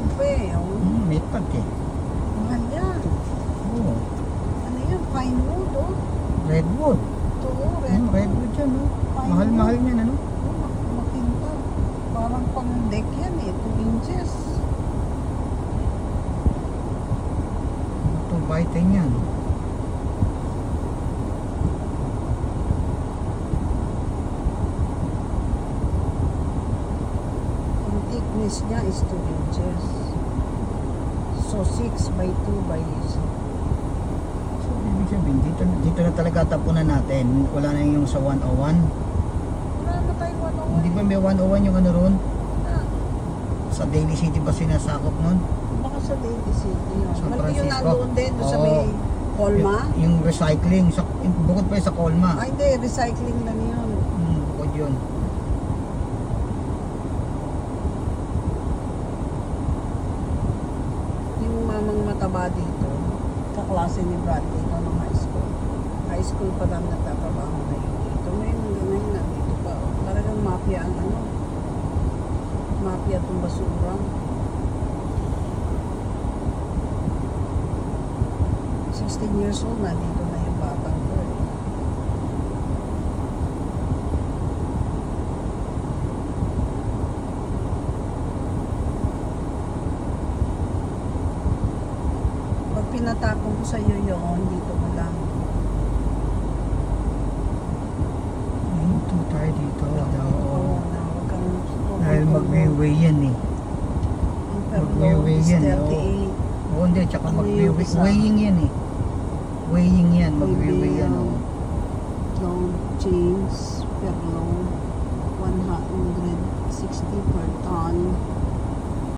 pad pa eh. Oh. Hmm, may pad eh. Mahal yan. Oo. Ano yan? Pine wood oh. Redwood. Ito oh. Hmm, redwood yan, oh. Mahal-mahal yan, ano? Oh, mak- makinta. Parang pang deck yan eh. 2 inches. Ito, bite yan. Ang thickness niya is 2 inches. So 6 by 2 by So, ibig sabihin, dito, dito na talaga tapunan natin. Wala na yung sa 101. Wala na tayong ano. Hindi ba may 101 yung ano ron? Ah, Sa Daily City ba sinasakop nun? baka sa Lady City yun. San Malaki yung Francisco. nandoon din doon sa Oo. may Colma. Yung, yung recycling, sa, yung, bukod pa yun sa Colma. Ay hindi, recycling lang yun. Hmm, bukod yun. Yung mataba dito, kaklase ni Bradley no, nung high school. High school pa lang nagtatrabaho ngayon dito. Ngayon ngayon nandito pa. oh. Talagang mafia ang ano. Mafia itong basura. Sixteen years old, na yung batang ko eh. Pag pinatapon ko sa iyo yun, dito mo lang. Hinto tayo dito. Oo, na huwag kang Dahil mag-way yan eh. Is yan, 38. Oo, hindi. Tsaka Ano yung isa? Weighing yan eh. Weighing yan. Maybe, yan. oh. Long chains per load, 160 per